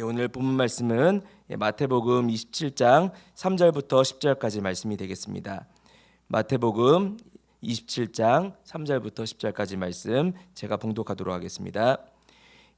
예, 오늘 본문 말씀은 예, 마태복음 27장 3절부터 10절까지 말씀이 되겠습니다. 마태복음 27장 3절부터 10절까지 말씀 제가 봉독하도록 하겠습니다.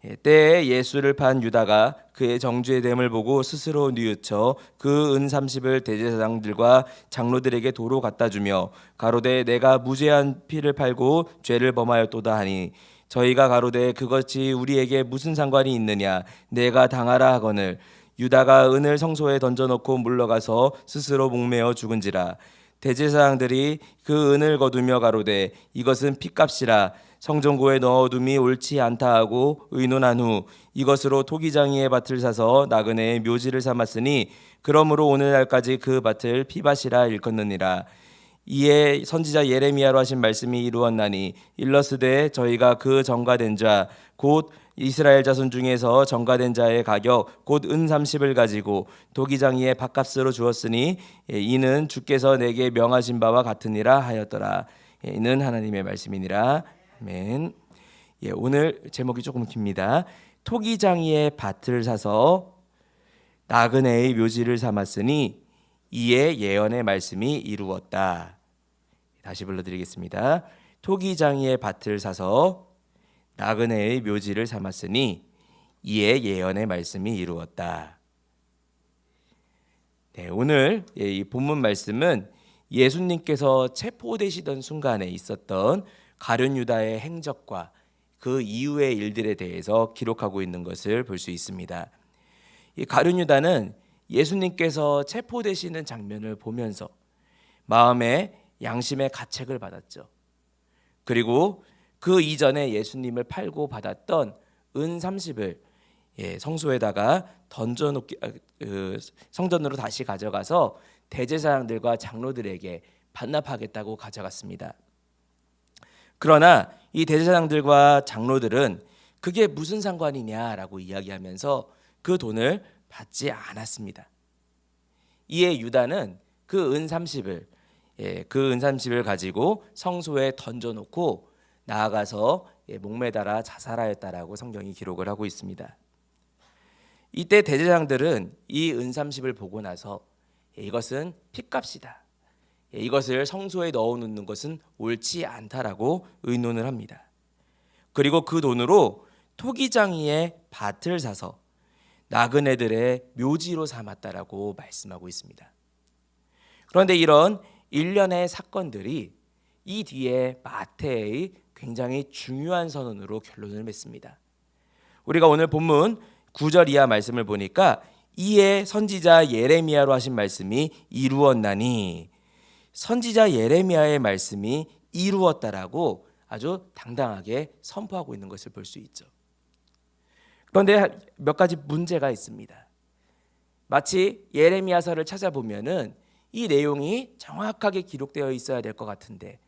예, 때에 예수를 판 유다가 그의 정죄 됨을 보고 스스로 뉘우쳐 그 은 30을 대제사장들과 장로들에게 도로 갖다 주며 가로되 내가 무죄한 피를 팔고 죄를 범하였도다 하니 저희가 가로되 그것이 우리에게 무슨 상관이 있느냐? 내가 당하라 하거늘. 유다가 은을 성소에 던져놓고 물러가서 스스로 목매어 죽은지라. 대제사장들이 그 은을 거두며 가로되 이것은 피값이라. 성전고에 넣어둠이 옳지 않다 하고 의논한 후 이것으로 토기장이의 밭을 사서 나그네의 묘지를 삼았으니 그러므로 오늘날까지 그 밭을 피밭이라 일컫느니라 이에 선지자 예레미야로 하신 말씀이 이루었나니 일러스되 저희가 그 정가된 자 곧 이스라엘 자손 중에서 정가된 자의 가격 곧 은 30을 가지고 도기장이의 밥값으로 주었으니 예, 이는 주께서 내게 명하신 바와 같으니라 하였더라. 예, 이는 하나님의 말씀이니라. 아멘. 예, 오늘 제목이 조금 깁니다. 토기장이의 밭을 사서 나그네의 묘지를 삼았으니 이에 예언의 말씀이 이루었다. 다시 불러드리겠습니다. 토기장이의 밭을 사서 나그네의 묘지를 삼았으니 이에 예언의 말씀이 이루었다. 네, 오늘 예, 이 본문 말씀은 예수님께서 체포되시던 순간에 있었던 가룟 유다의 행적과 그 이후의 일들에 대해서 기록하고 있는 것을 볼 수 있습니다. 이 가룟 유다는 예수님께서 체포되시는 장면을 보면서 마음에 양심의 가책을 받았죠. 그리고 그 이전에 예수님을 팔고 받았던 은 30을 예, 성소에다가 던져놓기 아, 그 성전으로 다시 가져가서 대제사장들과 장로들에게 반납하겠다고 가져갔습니다. 그러나 이 대제사장들과 장로들은 그게 무슨 상관이냐라고 이야기하면서 그 돈을 받지 않았습니다. 이에 유다는 그 은 30을 예, 그은 30을 가지고 성소에 던져놓고 나아가서 예, 목매달아 자살하였다라고 성경이 기록을 하고 있습니다. 이때 대제사장들은 이은 30을 보고 나서 예, 이것은 핏값이다. 예, 이것을 성소에 넣어놓는 것은 옳지 않다라고 의논을 합니다. 그리고 그 돈으로 토기장이의 밭을 사서 나그네들의 묘지로 삼았다라고 말씀하고 있습니다. 그런데 이런 일련의 사건들이 이 뒤에 마태의 굉장히 중요한 선언으로 결론을 맺습니다. 우리가 오늘 본문 9절 이하 말씀을 보니까 이에 선지자 예레미야로 하신 말씀이 이루었나니 선지자 예레미야의 말씀이 이루었다라고 아주 당당하게 선포하고 있는 것을 볼 수 있죠. 그런데 몇 가지 문제가 있습니다. 마치 예레미야서를 찾아보면은 이 내용이 정확하게 기록되어 있어야 될 것 같은데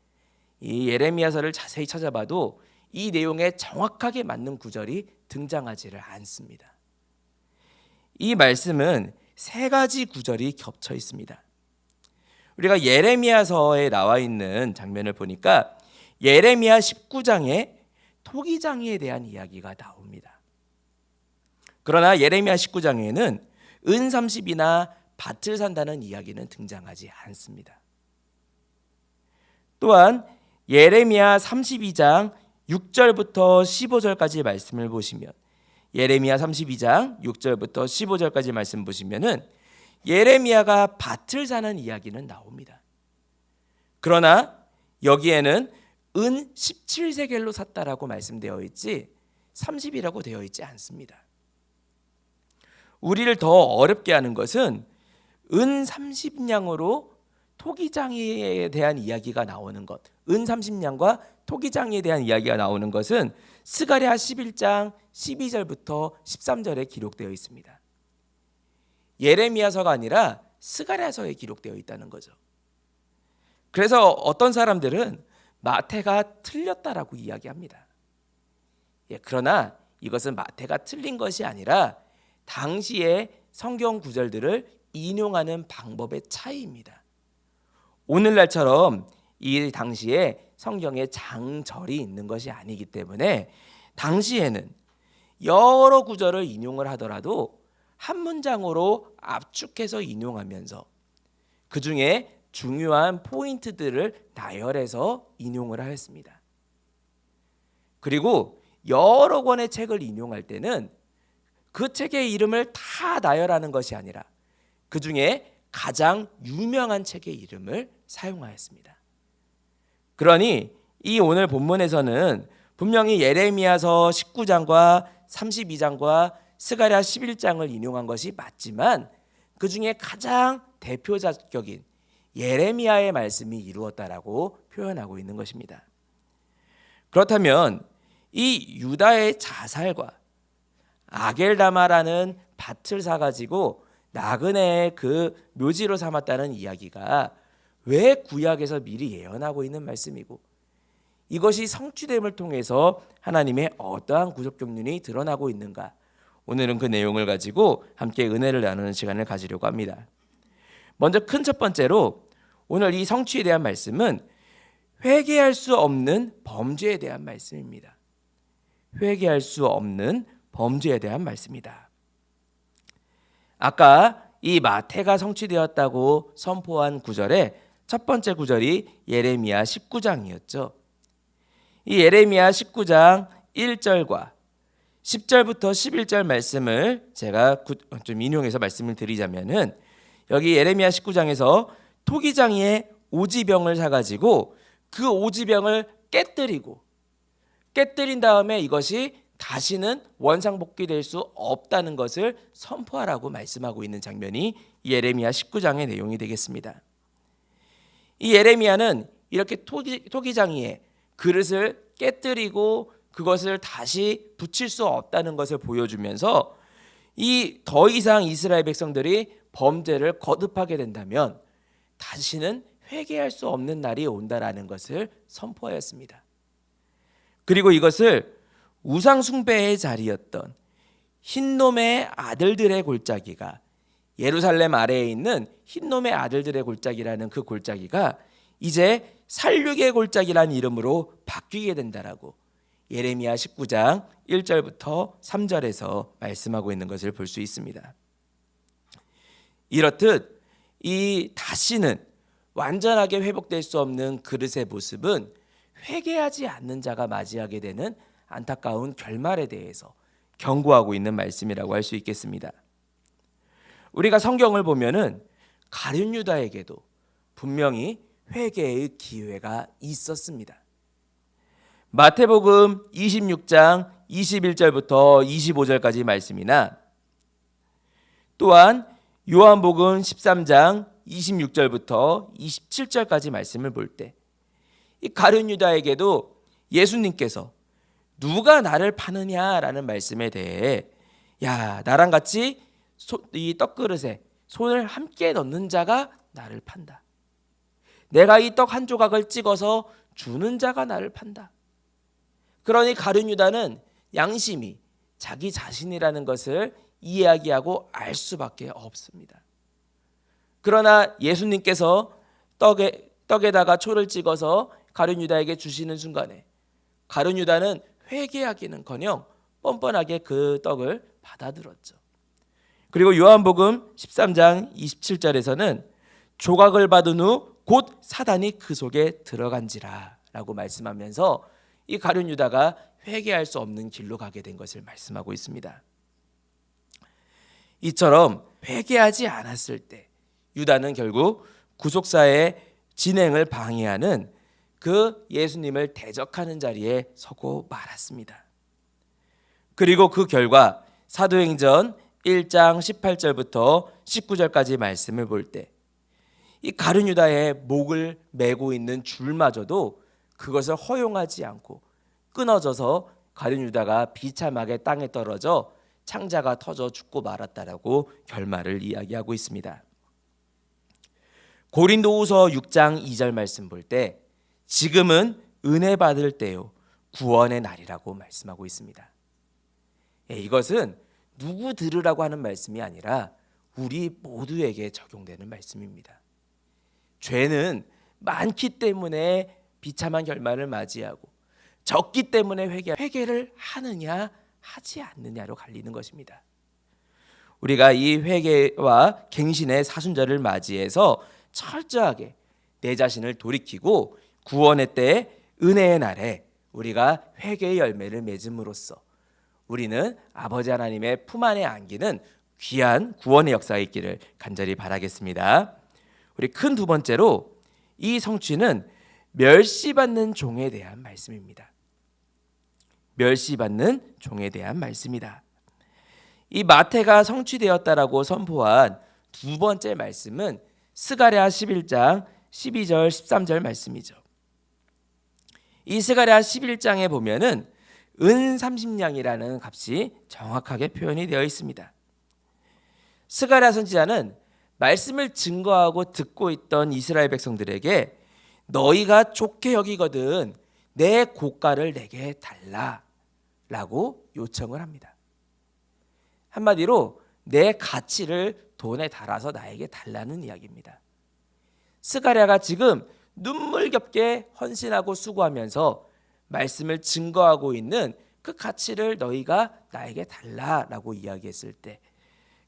이 예레미야서를 자세히 찾아봐도 이 내용에 정확하게 맞는 구절이 등장하지를 않습니다. 이 말씀은 세 가지 구절이 겹쳐 있습니다. 우리가 예레미야서에 나와 있는 장면을 보니까 예레미야 19장에 토기장이에 대한 이야기가 나옵니다. 그러나 예레미야 19장에는 은 30이나 밭을 산다는 이야기는 등장하지 않습니다. 또한 예레미야 32장 6절부터 15절까지 말씀을 보시면 예레미야 32장 6절부터 15절까지 말씀 보시면은 예레미야가 밭을 사는 이야기는 나옵니다. 그러나 여기에는 은 17세겔로 샀다라고 말씀되어 있지 30이라고 되어 있지 않습니다. 우리를 더 어렵게 하는 것은 은 30냥으로 토기장이에 대한 이야기가 나오는 것. 은 30냥과 토기장이에 대한 이야기가 나오는 것은 스가랴 11장 12절부터 13절에 기록되어 있습니다. 예레미야서가 아니라 스가랴서에 기록되어 있다는 거죠. 그래서 어떤 사람들은 마태가 틀렸다라고 이야기합니다. 예, 그러나 이것은 마태가 틀린 것이 아니라 당시의 성경 구절들을 인용하는 방법의 차이입니다. 오늘날처럼 이 당시에 성경에 장절이 있는 것이 아니기 때문에 당시에는 여러 구절을 인용을 하더라도 한 문장으로 압축해서 인용하면서 그 중에 중요한 포인트들을 나열해서 인용을 하였습니다. 그리고 여러 권의 책을 인용할 때는 그 책의 이름을 다 나열하는 것이 아니라 그 중에 가장 유명한 책의 이름을 사용하였습니다. 그러니 이 오늘 본문에서는 분명히 예레미야서 19장과 32장과 스가랴 11장을 인용한 것이 맞지만 그 중에 가장 대표작격인 예레미야의 말씀이 이루었다라고 표현하고 있는 것입니다. 그렇다면 이 유다의 자살과 아겔다마라는 밭을 사가지고 나그네의 그 묘지로 삼았다는 이야기가 왜 구약에서 미리 예언하고 있는 말씀이고 이것이 성취됨을 통해서 하나님의 어떠한 구속 경륜이 드러나고 있는가 오늘은 그 내용을 가지고 함께 은혜를 나누는 시간을 가지려고 합니다. 먼저 큰 첫 번째로 오늘 이 성취에 대한 말씀은 회개할 수 없는 범죄에 대한 말씀입니다. 회개할 수 없는 범죄에 대한 말씀이다. 아까 이 마태가 성취되었다고 선포한 구절의 첫 번째 구절이 예레미야 19장이었죠. 이 예레미야 19장 1절과 10절부터 11절 말씀을 제가 좀 인용해서 말씀을 드리자면은 여기 예레미야 19장에서 토기장이의 오지병을 사가지고 그 오지병을 깨뜨리고 깨뜨린 다음에 이것이 다시는 원상복귀될 수 없다는 것을 선포하라고 말씀하고 있는 장면이 예레미야 19장의 내용이 되겠습니다. 이 예레미야는 이렇게 토기, 토기장이의 그릇을 깨뜨리고 그것을 다시 붙일 수 없다는 것을 보여주면서 이 더 이상 이스라엘 백성들이 범죄를 거듭하게 된다면 다시는 회개할 수 없는 날이 온다라는 것을 선포하였습니다. 그리고 이것을 우상 숭배의 자리였던 흰놈의 아들들의 골짜기가 예루살렘 아래에 있는 흰놈의 아들들의 골짜기라는 그 골짜기가 이제 살육의 골짜기라는 이름으로 바뀌게 된다라고 예레미야 19장 1절부터 3절에서 말씀하고 있는 것을 볼 수 있습니다. 이렇듯 이 다시는 완전하게 회복될 수 없는 그릇의 모습은 회개하지 않는 자가 맞이하게 되는 안타까운 결말에 대해서 경고하고 있는 말씀이라고 할 수 있겠습니다. 우리가 성경을 보면은 가룟 유다에게도 분명히 회개의 기회가 있었습니다. 마태복음 26장 21절부터 25절까지 말씀이나 또한 요한복음 13장 26절부터 27절까지 말씀을 볼 때 이 가룟 유다에게도 예수님께서 누가 나를 파느냐라는 말씀에 대해 야 나랑 같이 이 떡그릇에 손을 함께 넣는 자가 나를 판다. 내가 이 떡 한 조각을 찍어서 주는 자가 나를 판다. 그러니 가룟 유다는 양심이 자기 자신이라는 것을 이야기하고 알 수밖에 없습니다. 그러나 예수님께서 떡에 떡에다가 초를 찍어서 가룟 유다에게 주시는 순간에 가룟 유다는 회개하기는커녕 뻔뻔하게 그 떡을 받아들었죠. 그리고 요한복음 13장 27절에서는 조각을 받은 후 곧 사단이 그 속에 들어간지라라고 말씀하면서 이 가룟 유다가 회개할 수 없는 길로 가게 된 것을 말씀하고 있습니다. 이처럼 회개하지 않았을 때 유다는 결국 구속사의 진행을 방해하는 그 예수님을 대적하는 자리에 서고 말았습니다. 그리고 그 결과 사도행전 1장 18절부터 19절까지 말씀을 볼 때 이 가룟 유다의 목을 메고 있는 줄마저도 그것을 허용하지 않고 끊어져서 가룟 유다가 비참하게 땅에 떨어져 창자가 터져 죽고 말았다라고 결말을 이야기하고 있습니다. 고린도후서 6장 2절 말씀 볼 때 지금은 은혜 받을 때요 구원의 날이라고 말씀하고 있습니다. 예, 이것은 누구 들으라고 하는 말씀이 아니라 우리 모두에게 적용되는 말씀입니다. 죄는 많기 때문에 비참한 결말을 맞이하고 적기 때문에 회개 회개를 하느냐 하지 않느냐로 갈리는 것입니다. 우리가 이 회개와 갱신의 사순절을 맞이해서 철저하게 내 자신을 돌이키고 구원의 때 은혜의 날에 우리가 회개의 열매를 맺음으로써 우리는 아버지 하나님의 품 안에 안기는 귀한 구원의 역사가 있기를 간절히 바라겠습니다. 우리 큰 두 번째로 이 성취는 멸시받는 종에 대한 말씀입니다. 멸시받는 종에 대한 말씀이다. 이 마태가 성취되었다라고 선포한 두 번째 말씀은 스가랴 11장 12절 13절 말씀이죠. 이 스가랴 11장에 보면은 은 30냥이라는 값이 정확하게 표현이 되어 있습니다. 스가랴 선지자는 말씀을 증거하고 듣고 있던 이스라엘 백성들에게 너희가 좋게 여기거든 내 고가를 내게 달라라고 요청을 합니다. 한마디로 내 가치를 돈에 달아서 나에게 달라는 이야기입니다. 스가랴가 지금 눈물겹게 헌신하고 수고하면서 말씀을 증거하고 있는 그 가치를 너희가 나에게 달라라고 이야기했을 때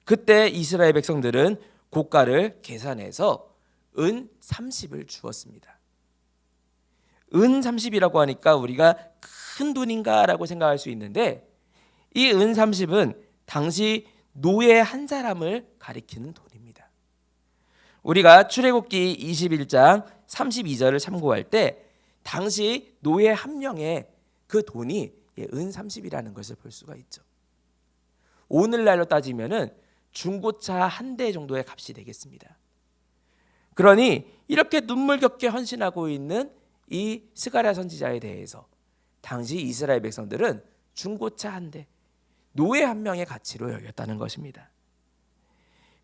그때 이스라엘 백성들은 고가를 계산해서 은 30을 주었습니다. 은 30이라고 하니까 우리가 큰 돈인가라고 생각할 수 있는데 이 은 30은 당시 노예 한 사람을 가리키는 돈입니다. 우리가 출애굽기 21장 32절을 참고할 때 당시 노예 한 명의 그 돈이 예, 은 30이라는 것을 볼 수가 있죠. 오늘날로 따지면은 중고차 한 대 정도의 값이 되겠습니다. 그러니 이렇게 눈물겹게 헌신하고 있는 이 스가랴 선지자에 대해서 당시 이스라엘 백성들은 중고차 한 대, 노예 한 명의 가치로 여겼다는 것입니다.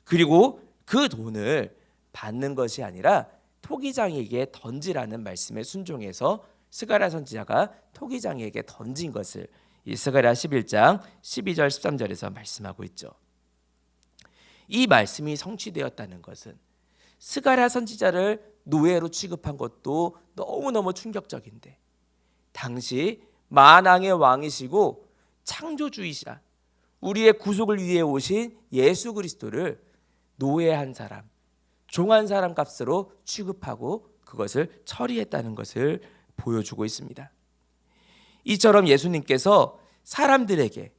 그리고 그 돈을 받는 것이 아니라 토기장에게 던지라는 말씀에 순종해서 스가랴 선지자가 토기장에게 던진 것을 이 스가랴 11장 12절 13절에서 말씀하고 있죠. 이 말씀이 성취되었다는 것은 스가랴 선지자를 노예로 취급한 것도 너무너무 충격적인데 당시 만왕의 왕이시고 창조주이시라 우리의 구속을 위해 오신 예수 그리스도를 노예 한 사람, 종한 사람 값으로 취급하고 그것을 처리했다는 것을 보여주고 있습니다. 이처럼 예수님께서 사람들에게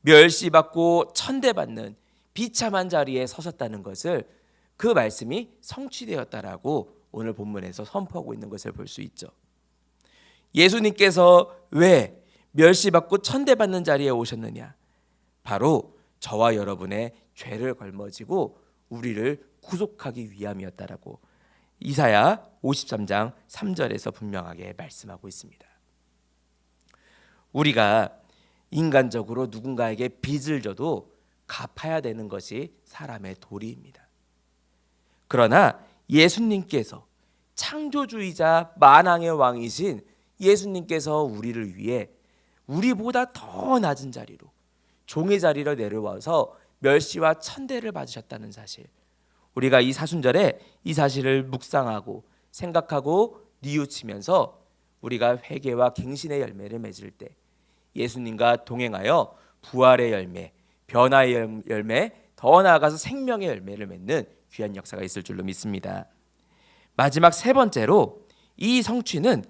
멸시받고 천대받는 비참한 자리에 서셨다는 것을 그 말씀이 성취되었다라고 오늘 본문에서 선포하고 있는 것을 볼 수 있죠. 예수님께서 왜 멸시받고 천대받는 자리에 오셨느냐? 바로 저와 여러분의 죄를 걸머지고 우리를 구속하기 위함이었다라고 이사야 53장 3절에서 분명하게 말씀하고 있습니다. 우리가 인간적으로 누군가에게 빚을 져도 갚아야 되는 것이 사람의 도리입니다. 그러나 예수님께서 창조주의자 만왕의 왕이신 예수님께서 우리를 위해 우리보다 더 낮은 자리로 종의 자리로 내려와서 멸시와 천대를 받으셨다는 사실. 우리가 이 사순절에 이 사실을 묵상하고 생각하고 뉘우치면서 우리가 회개와 갱신의 열매를 맺을 때 예수님과 동행하여 부활의 열매, 변화의 열매, 더 나아가서 생명의 열매를 맺는 귀한 역사가 있을 줄로 믿습니다. 마지막 세 번째로 이 성취는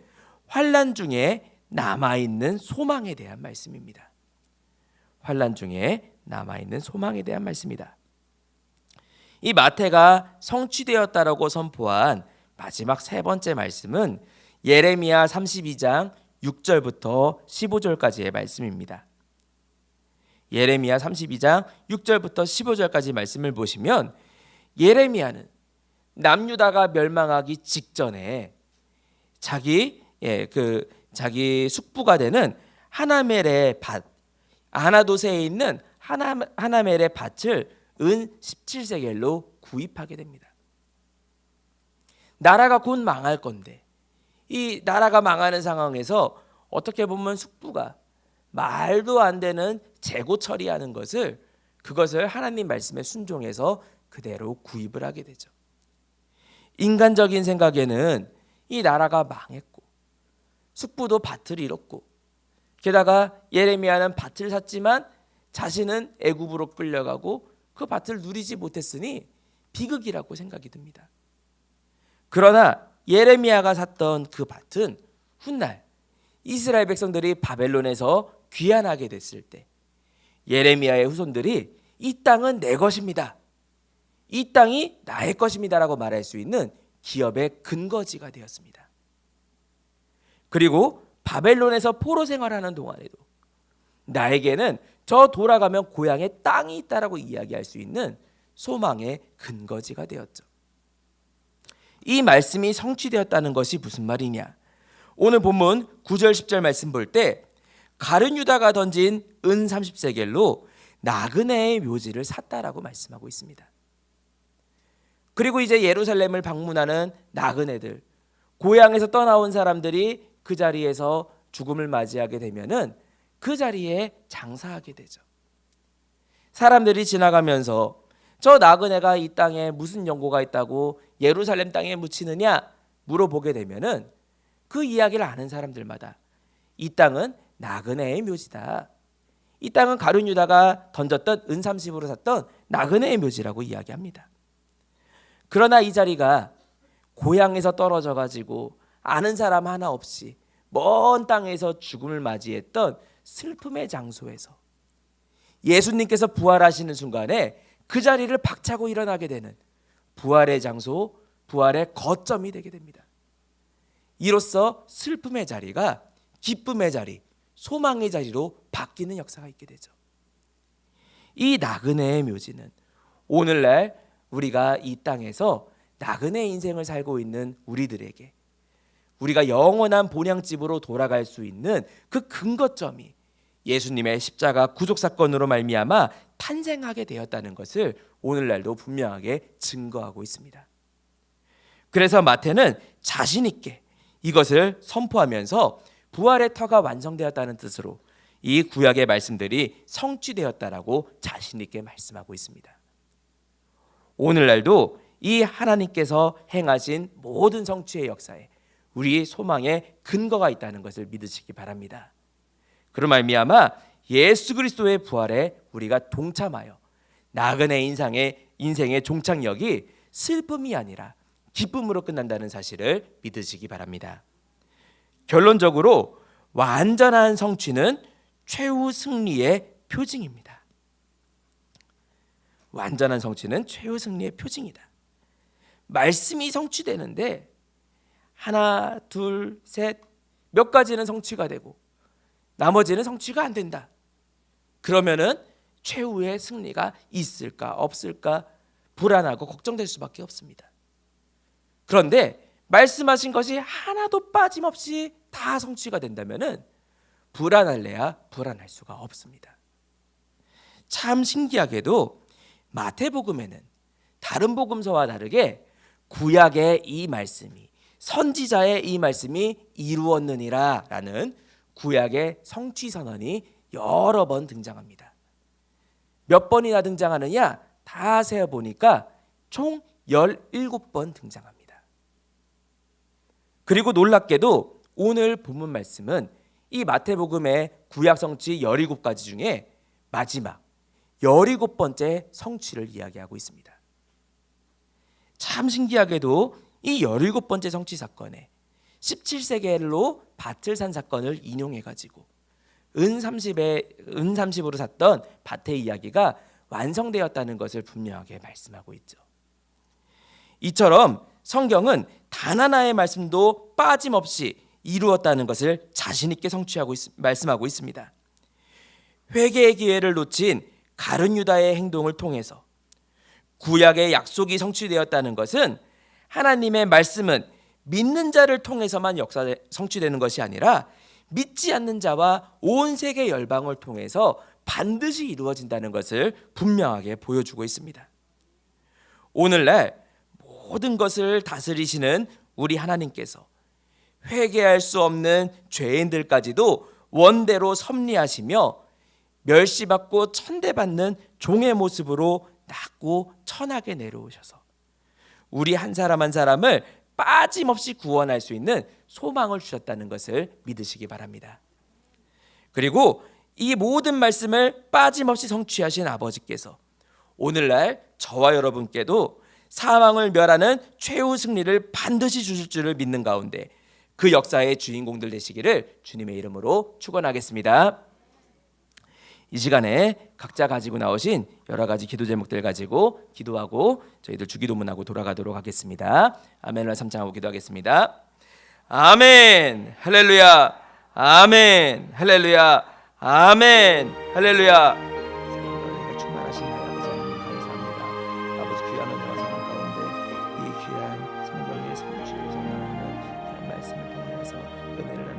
환란 중에 남아 있는 소망에 대한 말씀입니다. 환란 중에 남아 있는 소망에 대한 말씀이다. 이 마태가 성취되었다라고 선포한 마지막 세 번째 말씀은 예레미야 32장 6절부터 15절까지의 말씀입니다. 예레미야 32장 6절부터 15절까지 말씀을 보시면 예레미야는 남유다가 멸망하기 직전에 자기 예, 그 자기 숙부가 되는 하나멜의 밭 아나도세에 있는 하나 하나멜의 밭을 은 17세겔로 구입하게 됩니다. 나라가 곧 망할 건데 이 나라가 망하는 상황에서 어떻게 보면 숙부가 말도 안 되는 재고 처리하는 것을 그것을 하나님 말씀에 순종해서 그대로 구입을 하게 되죠. 인간적인 생각에는 이 나라가 망했고 숙부도 밭을 잃었고 게다가 예레미야는 밭을 샀지만 자신은 애굽으로 끌려가고 그 밭을 누리지 못했으니 비극이라고 생각이 듭니다. 그러나 예레미야가 샀던 그 밭은 훗날 이스라엘 백성들이 바벨론에서 귀환하게 됐을 때 예레미야의 후손들이 이 땅은 내 것입니다. 이 땅이 나의 것입니다라고 말할 수 있는 기업의 근거지가 되었습니다. 그리고 바벨론에서 포로 생활하는 동안에도 나에게는 저 돌아가면 고향에 땅이 있다라고 이야기할 수 있는 소망의 근거지가 되었죠. 이 말씀이 성취되었다는 것이 무슨 말이냐? 오늘 본문 9절 10절 말씀 볼 때 가룟 유다가 던진 은 30세겔로 나그네의 묘지를 샀다라고 말씀하고 있습니다. 그리고 이제 예루살렘을 방문하는 나그네들 고향에서 떠나온 사람들이 그 자리에서 죽음을 맞이하게 되면은 그 자리에 장사하게 되죠. 사람들이 지나가면서 저 나그네가 이 땅에 무슨 연고가 있다고 예루살렘 땅에 묻히느냐 물어보게 되면은 그 이야기를 아는 사람들마다 이 땅은 나그네의 묘지다. 이 땅은 가룟 유다가 던졌던 은 30으로 샀던 나그네의 묘지라고 이야기합니다. 그러나 이 자리가 고향에서 떨어져 가지고 아는 사람 하나 없이 먼 땅에서 죽음을 맞이했던 슬픔의 장소에서 예수님께서 부활하시는 순간에 그 자리를 박차고 일어나게 되는 부활의 장소, 부활의 거점이 되게 됩니다. 이로써 슬픔의 자리가 기쁨의 자리, 소망의 자리로 바뀌는 역사가 있게 되죠. 이 나그네의 묘지는 오늘날 우리가 이 땅에서 나그네 인생을 살고 있는 우리들에게 우리가 영원한 본향집으로 돌아갈 수 있는 그 근거점이 예수님의 십자가 구속 사건으로 말미암아 탄생하게 되었다는 것을 오늘날도 분명하게 증거하고 있습니다. 그래서 마태는 자신 있게 이것을 선포하면서 부활의 터가 완성되었다는 뜻으로 이 구약의 말씀들이 성취되었다라고 자신 있게 말씀하고 있습니다. 오늘날도 이 하나님께서 행하신 모든 성취의 역사에 우리의 소망의 근거가 있다는 것을 믿으시기 바랍니다. 그로 말미암아 예수 그리스도의 부활에 우리가 동참하여 나그네 인상의 인생의 종착역이 슬픔이 아니라 기쁨으로 끝난다는 사실을 믿으시기 바랍니다. 결론적으로 완전한 성취는 최후 승리의 표징입니다. 완전한 성취는 최후 승리의 표징이다. 말씀이 성취되는데 하나, 둘, 셋, 몇 가지는 성취가 되고 나머지는 성취가 안 된다. 그러면은 최후의 승리가 있을까 없을까 불안하고 걱정될 수밖에 없습니다. 그런데 말씀하신 것이 하나도 빠짐없이 다 성취가 된다면은 불안할래야 불안할 수가 없습니다. 참 신기하게도 마태복음에는 다른 복음서와 다르게 구약의 이 말씀이 선지자의 이 말씀이 이루었느니라라는 구약의 성취 선언이 여러 번 등장합니다. 몇 번이나 등장하느냐? 다 세어 보니까 총 17번 등장합니다. 그리고 놀랍게도 오늘 본문 말씀은 이 마태복음의 구약 성취 17가지 중에 마지막 17번째 성취를 이야기하고 있습니다. 참 신기하게도 이 17번째 성취 사건에 17세겔로 밭을 산 사건을 인용해 가지고 은 30에 은 30으로 샀던 밭의 이야기가 완성되었다는 것을 분명하게 말씀하고 있죠. 이처럼 성경은 단 하나의 말씀도 빠짐없이 이루었다는 것을 자신 있게 성취하고 있, 말씀하고 있습니다. 회개의 기회를 놓친 가룟 유다의 행동을 통해서 구약의 약속이 성취되었다는 것은 하나님의 말씀은 믿는 자를 통해서만 역사 성취되는 것이 아니라 믿지 않는 자와 온 세계 열방을 통해서 반드시 이루어진다는 것을 분명하게 보여주고 있습니다. 오늘날 모든 것을 다스리시는 우리 하나님께서 회개할 수 없는 죄인들까지도 원대로 섭리하시며 멸시받고 천대받는 종의 모습으로 낮고 천하게 내려오셔서 우리 한 사람 한 사람을 빠짐없이 구원할 수 있는 소망을 주셨다는 것을 믿으시기 바랍니다. 그리고 이 모든 말씀을 빠짐없이 성취하신 아버지께서 오늘날 저와 여러분께도 사망을 멸하는 최후 승리를 반드시 주실 줄을 믿는 가운데 그 역사의 주인공들 되시기를 주님의 이름으로 축원하겠습니다. 이 시간에 각자 가지고 나오신 여러 가지 기도 제목들 가지고 기도하고 저희들 주기도문하고 돌아가도록 하겠습니다. 아멘을 삼창하고 기도하겠습니다. 아멘. 할렐루야. 아멘. 할렐루야. 아멘. 할렐루야